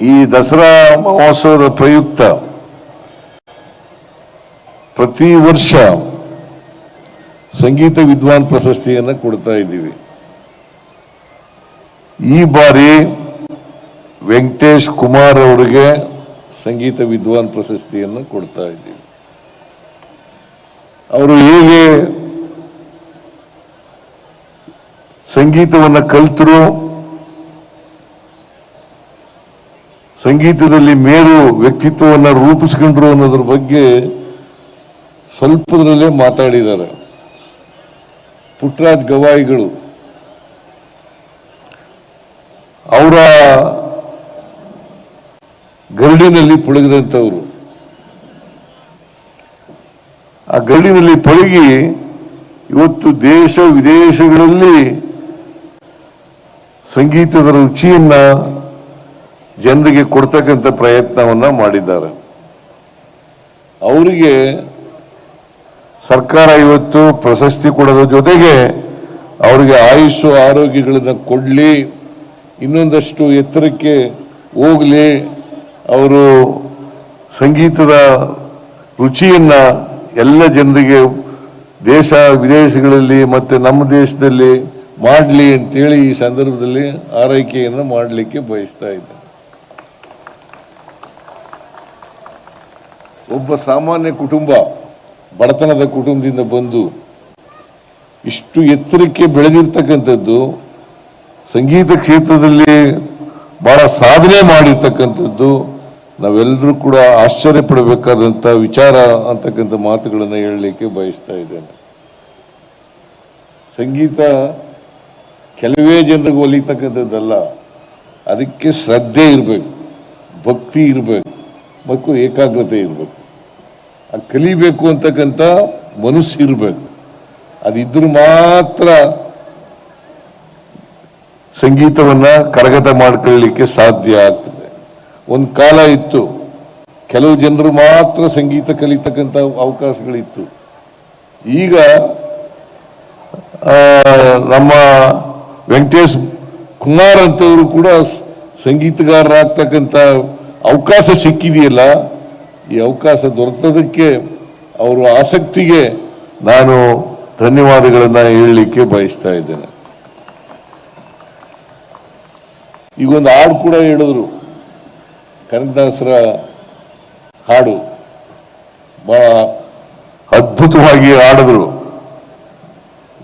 ಈ ದಸರಾ ಮಹೋತ್ಸವದ ಪ್ರಯುಕ್ತ ಪ್ರತಿ ವರ್ಷ ಸಂಗೀತ ವಿದ್ವಾನ್ ಪ್ರಶಸ್ತಿಯನ್ನು ಕೊಡ್ತಾ ಇದ್ದೀವಿ. ಈ ಬಾರಿ ವೆಂಕಟೇಶ್ ಕುಮಾರ್ ಅವರಿಗೆ ಸಂಗೀತ ವಿದ್ವಾನ್ ಪ್ರಶಸ್ತಿಯನ್ನು ಕೊಡ್ತಾ ಇದ್ದೀವಿ. ಅವರು ಹೇಗೆ ಸಂಗೀತವನ್ನು ಕಲ್ತರು ಸಂಗೀತದಲ್ಲಿ ಮೇರು ವ್ಯಕ್ತಿತ್ವವನ್ನು ರೂಪಿಸ್ಕೊಂಡ್ರು ಅನ್ನೋದ್ರ ಬಗ್ಗೆ ಸ್ವಲ್ಪದರಲ್ಲೇ ಮಾತಾಡಿದ್ದಾರೆ. ಪುಟ್ರಾಜ್ ಗವಾಯಿಗಳು. ಅವರ ಗರಡಿನಲ್ಲಿ ಪಳಗಿದಂಥವ್ರು. ಆ ಗರಡಿನಲ್ಲಿ ಪಳಗಿ ಇವತ್ತು ದೇಶ ವಿದೇಶಗಳಲ್ಲಿ ಸಂಗೀತದ ರುಚಿಯನ್ನ ಜನರಿಗೆ ಕೊಡ್ತಕ್ಕಂಥ ಪ್ರಯತ್ನವನ್ನು ಮಾಡಿದ್ದಾರೆ. ಅವರಿಗೆ ಸರ್ಕಾರ ಇವತ್ತು ಪ್ರಶಸ್ತಿ ಕೊಡೋದ್ರ ಜೊತೆಗೆ ಅವರಿಗೆ ಆಯುಷು ಆರೋಗ್ಯಗಳನ್ನು ಕೊಡಲಿ, ಇನ್ನೊಂದಷ್ಟು ಎತ್ತರಕ್ಕೆ ಹೋಗಲಿ, ಅವರು ಸಂಗೀತದ ರುಚಿಯನ್ನು ಎಲ್ಲ ಜನರಿಗೆ ದೇಶ ವಿದೇಶಗಳಲ್ಲಿ ಮತ್ತು ನಮ್ಮ ದೇಶದಲ್ಲಿ ಮಾಡಲಿ ಅಂತೇಳಿ ಈ ಸಂದರ್ಭದಲ್ಲಿ ಆರೈಕೆಯನ್ನು ಮಾಡಲಿಕ್ಕೆ ಬಯಸ್ತಾ ಇದ್ದೆ ಒಬ್ಬ ಸಾಮಾನ್ಯ ಕುಟುಂಬ, ಬಡತನದ ಕುಟುಂಬದಿಂದ ಬಂದು ಇಷ್ಟು ಎತ್ತರಕ್ಕೆ ಬೆಳೆದಿರ್ತಕ್ಕಂಥದ್ದು, ಸಂಗೀತ ಕ್ಷೇತ್ರದಲ್ಲಿ ಬಹಳ ಸಾಧನೆ ಮಾಡಿರ್ತಕ್ಕಂಥದ್ದು, ನಾವೆಲ್ಲರೂ ಕೂಡ ಆಶ್ಚರ್ಯ ಪಡಬೇಕಾದಂಥ ವಿಚಾರ ಅಂತಕ್ಕಂಥ ಮಾತುಗಳನ್ನು ಹೇಳಲಿಕ್ಕೆ ಬಯಸ್ತಾ ಇದ್ದೇನೆ. ಸಂಗೀತ ಕೆಲವೇ ಜನರಿಗೆ ಒಲಿತಕ್ಕಂಥದ್ದಲ್ಲ, ಅದಕ್ಕೆ ಶ್ರದ್ಧೆ ಇರಬೇಕು, ಭಕ್ತಿ ಇರಬೇಕು. ಮತ್ತು ಏಕಾಗ್ರತೆ ಇರಬೇಕು. ಆ ಕಲಿಬೇಕು ಅಂತಕ್ಕಂಥ ಮನಸ್ಸು ಇರಬೇಕು. ಅದಿದ್ರೂ ಮಾತ್ರ ಸಂಗೀತವನ್ನ ಕರಗತ ಮಾಡ್ಕೊಳ್ಳಿಕ್ಕೆ ಸಾಧ್ಯ ಆಗ್ತದೆ. ಒಂದು ಕಾಲ ಇತ್ತು. ಕೆಲವು ಜನರು ಮಾತ್ರ ಸಂಗೀತ ಕಲಿತಕ್ಕಂಥ ಅವಕಾಶಗಳಿತ್ತು. ಈಗ ನಮ್ಮ ವೆಂಕಟೇಶ್ ಕುಮಾರ್ ಅಂತವರು ಕೂಡ ಸಂಗೀತಗಾರರಾಗ್ತಕ್ಕಂಥ ಅವಕಾಶ ಸಿಕ್ಕಿದೆಯಲ್ಲ, ಈ ಅವಕಾಶ ದೊರೆತದಕ್ಕೆ ಅವರು ಆಸಕ್ತಿಗೆ ನಾನು ಧನ್ಯವಾದಗಳನ್ನು ಹೇಳಲಿಕ್ಕೆ ಬಯಸ್ತಾ ಇದ್ದೇನೆ. ಈಗ ಒಂದು ಹಾಡು ಕೂಡ ಹೇಳಿದ್ರು. ಕನಕದಾಸರ ಹಾಡು. ಬಹಳ ಅದ್ಭುತವಾಗಿ ಹಾಡಿದ್ರು.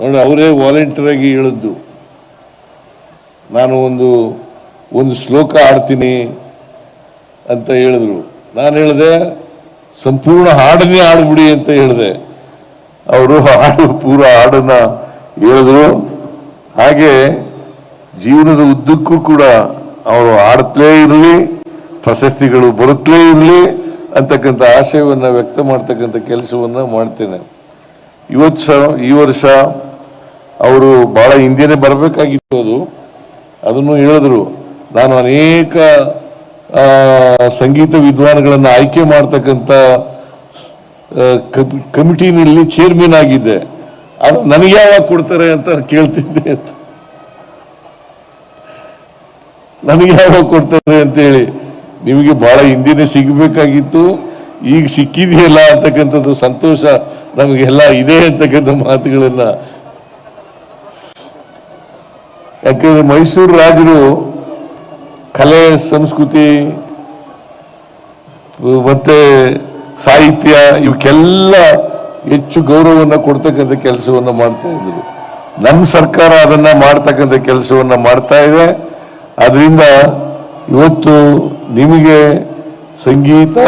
ನೋಡಿ, ಅವರೇ ವಾಲಂಟಿಯರ್ ಆಗಿ ಹೇಳಿದ್ದು. ನಾನು ಒಂದು ಒಂದು ಶ್ಲೋಕ ಹಾಡ್ತೀನಿ. ಅಂತ ಹೇಳಿದ್ರು. ನಾನು ಹೇಳಿದೆ, ಸಂಪೂರ್ಣ ಹಾಡನ್ನೇ ಹಾಡ್ಬಿಡಿ ಅಂತ ಹೇಳಿದೆ. ಅವರು ಹಾಡು, ಪೂರ ಹಾಡನ್ನ ಹೇಳಿದ್ರು. ಹಾಗೆ ಜೀವನದ ಉದ್ದಕ್ಕೂ ಕೂಡ ಅವರು ಹಾಡ್ತಲೇ ಇರಲಿ, ಪ್ರಶಸ್ತಿಗಳು ಬರುತ್ತಲೇ ಇರಲಿ ಅಂತಕ್ಕಂಥ ಆಶಯವನ್ನು ವ್ಯಕ್ತ ಮಾಡ್ತಕ್ಕಂಥ ಕೆಲಸವನ್ನ ಮಾಡ್ತೇನೆ. ಇವತ್ತು ಸಹ ಈ ವರ್ಷ ಅವರು ಬಹಳ ಹಿಂದೆನೆ ಬರಬೇಕಾಗಿತ್ತು ಅದು. ಅದನ್ನು ಹೇಳಿದ್ರು. ನಾನು ಅನೇಕ ಸಂಗೀತ ವಿದ್ವಾನ್ಗಳನ್ನು ಆಯ್ಕೆ ಮಾಡ್ತಕ್ಕಂಥ ಕಮಿಟಿನಲ್ಲಿ ಚೇರ್ಮನ್ ಆಗಿದ್ದೆ ಅದು ನನಗೆ ಯಾವಾಗ ಕೊಡ್ತಾರೆ ಅಂತ ಕೇಳ್ತಿದ್ದೆ ಅಂತ. ನನಗೆ ಯಾವಾಗ ಕೊಡ್ತಾರೆ ಅಂತೇಳಿ ನಿಮಗೆ ಬಹಳ ಹಿಂದಿನೇ ಸಿಗಬೇಕಾಗಿತ್ತು. ಈಗ ಸಿಕ್ಕಿದೆಯಲ್ಲ ಅಂತಕ್ಕಂಥದ್ದು ಸಂತೋಷ ನಮಗೆಲ್ಲ ಇದೆ ಅಂತಕ್ಕಂಥ ಮಾತುಗಳನ್ನ. ಯಾಕಂದ್ರೆ ಮೈಸೂರು ರಾಜರು ಕಲೆ, ಸಂಸ್ಕೃತಿ, ಮತ್ತೆ ಸಾಹಿತ್ಯ, ಇವಕ್ಕೆಲ್ಲ ಹೆಚ್ಚು ಗೌರವವನ್ನು ಕೊಡ್ತಕ್ಕಂಥ ಕೆಲಸವನ್ನು ಮಾಡ್ತಾ ಇದ್ರು ನಮ್ಮ ಸರ್ಕಾರ ಅದನ್ನ ಮಾಡ್ತಕ್ಕಂಥ ಕೆಲಸವನ್ನು ಮಾಡ್ತಾ ಇದೆ. ಅದರಿಂದ ಇವತ್ತು ನಿಮಗೆ ಸಂಗೀತ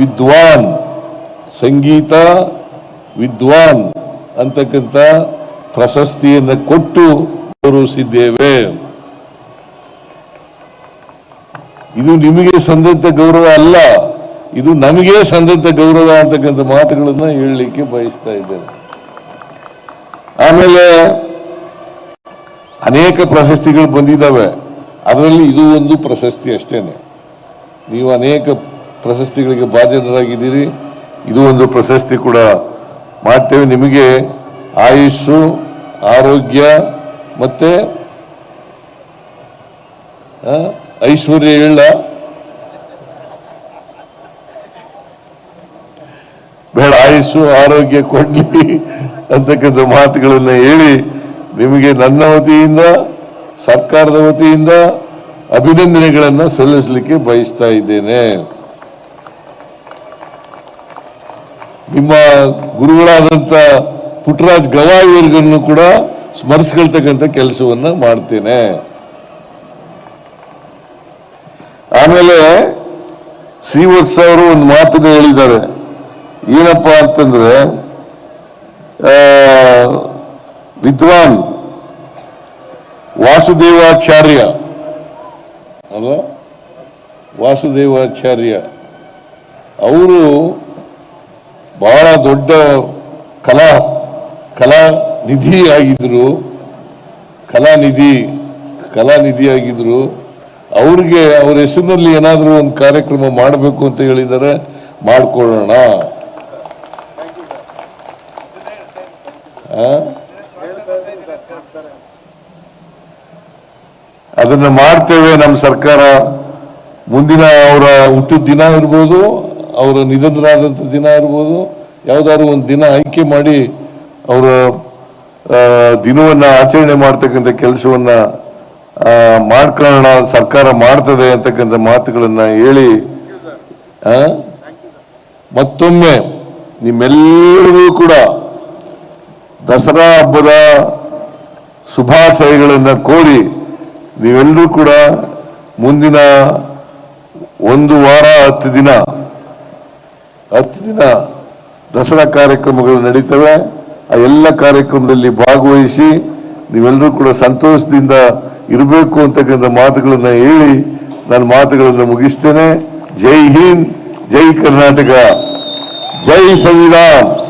ವಿದ್ವಾನ್ ಸಂಗೀತ ವಿದ್ವಾನ್ ಅಂತಕ್ಕಂಥ ಪ್ರಶಸ್ತಿಯನ್ನು ಕೊಟ್ಟು ಗೌರವಿಸಿದ್ದೇವೆ. ಇದು ನಿಮಗೆ ಸಂದಂತ ಗೌರವ ಅಲ್ಲ. ಇದು ನಮಗೆ ಸಂದಂತ ಗೌರವ ಅಂತಕ್ಕಂಥ ಮಾತುಗಳನ್ನ ಹೇಳಲಿಕ್ಕೆ ಬಯಸ್ತಾ ಇದ್ದೇನೆ. ಆಮೇಲೆ ಅನೇಕ ಪ್ರಶಸ್ತಿಗಳು ಬಂದಿದ್ದಾವೆ. ಅದರಲ್ಲಿ ಇದು ಒಂದು ಪ್ರಶಸ್ತಿ ಅಷ್ಟೇನೆ. ನೀವು ಅನೇಕ ಪ್ರಶಸ್ತಿಗಳಿಗೆ ಭಾಜನರಾಗಿದ್ದೀರಿ ಇದು ಒಂದು ಪ್ರಶಸ್ತಿ ಕೂಡ ಮಾಡ್ತೇವೆ. ನಿಮಗೆ ಆಯುಷು ಆರೋಗ್ಯ ಮತ್ತೆ ಐಶ್ವರ್ಯ ಇಲ್ಲ ಬೇಡ, ಆಯಸ್ಸು, ಆರೋಗ್ಯ ಕೊಡ್ಲಿ ಅಂತಕ್ಕಂಥ ಮಾತುಗಳನ್ನ ಹೇಳಿ ನಿಮಗೆ ನನ್ನ ವತಿಯಿಂದ, ಸರ್ಕಾರದ ವತಿಯಿಂದ ಅಭಿನಂದನೆಗಳನ್ನ ಸಲ್ಲಿಸಲಿಕ್ಕೆ ಬಯಸ್ತಾ ಇದ್ದೇನೆ. ನಿಮ್ಮ ಗುರುಗಳಾದಂಥ ಪುಟ್ಟರಾಜ್ ಗವಾಯಿಯವರಿಗೂ ಕೂಡ ಸ್ಮರಿಸ್ಕೊಳ್ತಕ್ಕಂಥ ಕೆಲಸವನ್ನ ಮಾಡ್ತೇನೆ. ಆಮೇಲೆ ಶ್ರೀವತ್ಸ ಅವರು ಒಂದು ಮಾತನ್ನು ಹೇಳಿದ್ದಾರೆ. ಏನಪ್ಪ ಅಂತಂದ್ರೆ ವಿದ್ವಾನ್ ವಾಸುದೇವಾಚಾರ್ಯ, ಅಲ್ಲ? ವಾಸುದೇವಾಚಾರ್ಯ, ಅವರು ಬಹಳ ದೊಡ್ಡ ಕಲಾ ಕಲಾ ನಿಧಿ ಆಗಿದ್ರು. ಕಲಾನಿಧಿ ಕಲಾನಿಧಿ ಆಗಿದ್ರು. ಅವ್ರಿಗೆ ಅವ್ರ ಹೆಸರಿನಲ್ಲಿ ಏನಾದರೂ ಒಂದು ಕಾರ್ಯಕ್ರಮ ಮಾಡಬೇಕು ಅಂತ ಹೇಳಿದರೆ ಮಾಡಿಕೊಳ್ಳೋಣ? ಅದನ್ನ ಮಾಡ್ತೇವೆ ನಮ್ಮ ಸರ್ಕಾರ ಮುಂದಿನ ಅವರ ಹುಟ್ಟಿದ ದಿನ ಇರ್ಬೋದು, ಅವರ ನಿಧನರಾದಂಥ ದಿನ ಇರ್ಬೋದು, ಯಾವ್ದಾದ್ರು ಒಂದು ದಿನ ಆಯ್ಕೆ ಮಾಡಿ ಅವರ ದಿನವನ್ನು ಆಚರಣೆ ಮಾಡ್ತಕ್ಕಂಥ ಕೆಲಸವನ್ನ ಮಾಡ್ಕೊಳ್ಳೋಣ, ಸರ್ಕಾರ ಮಾಡ್ತದೆ ಅಂತಕ್ಕಂಥ ಮಾತುಗಳನ್ನ ಹೇಳಿ ಮತ್ತೊಮ್ಮೆ ನಿಮ್ಮೆಲ್ಲರಿಗೂ ಕೂಡ ದಸರಾ ಹಬ್ಬದ ಶುಭಾಶಯಗಳನ್ನ ಕೋರಿ ನೀವೆಲ್ಲರೂ ಕೂಡ ಮುಂದಿನ ಒಂದು ವಾರ, ಹತ್ತು ದಿನ ಹತ್ತು ದಿನ ದಸರಾ ಕಾರ್ಯಕ್ರಮಗಳು ನಡೀತವೆ. ಆ ಎಲ್ಲ ಕಾರ್ಯಕ್ರಮದಲ್ಲಿ ಭಾಗವಹಿಸಿ ನೀವೆಲ್ಲರೂ ಕೂಡ ಸಂತೋಷದಿಂದ ಇರಬೇಕು ಅಂತಕ್ಕಂಥ ಮಾತುಗಳನ್ನು ಹೇಳಿ ನನ್ನ ಮಾತುಗಳನ್ನು ಮುಗಿಸ್ತೇನೆ. ಜೈ ಹಿಂದ್ ಜೈ ಕರ್ನಾಟಕ. ಜೈ ಸಂವಿಧಾನ್.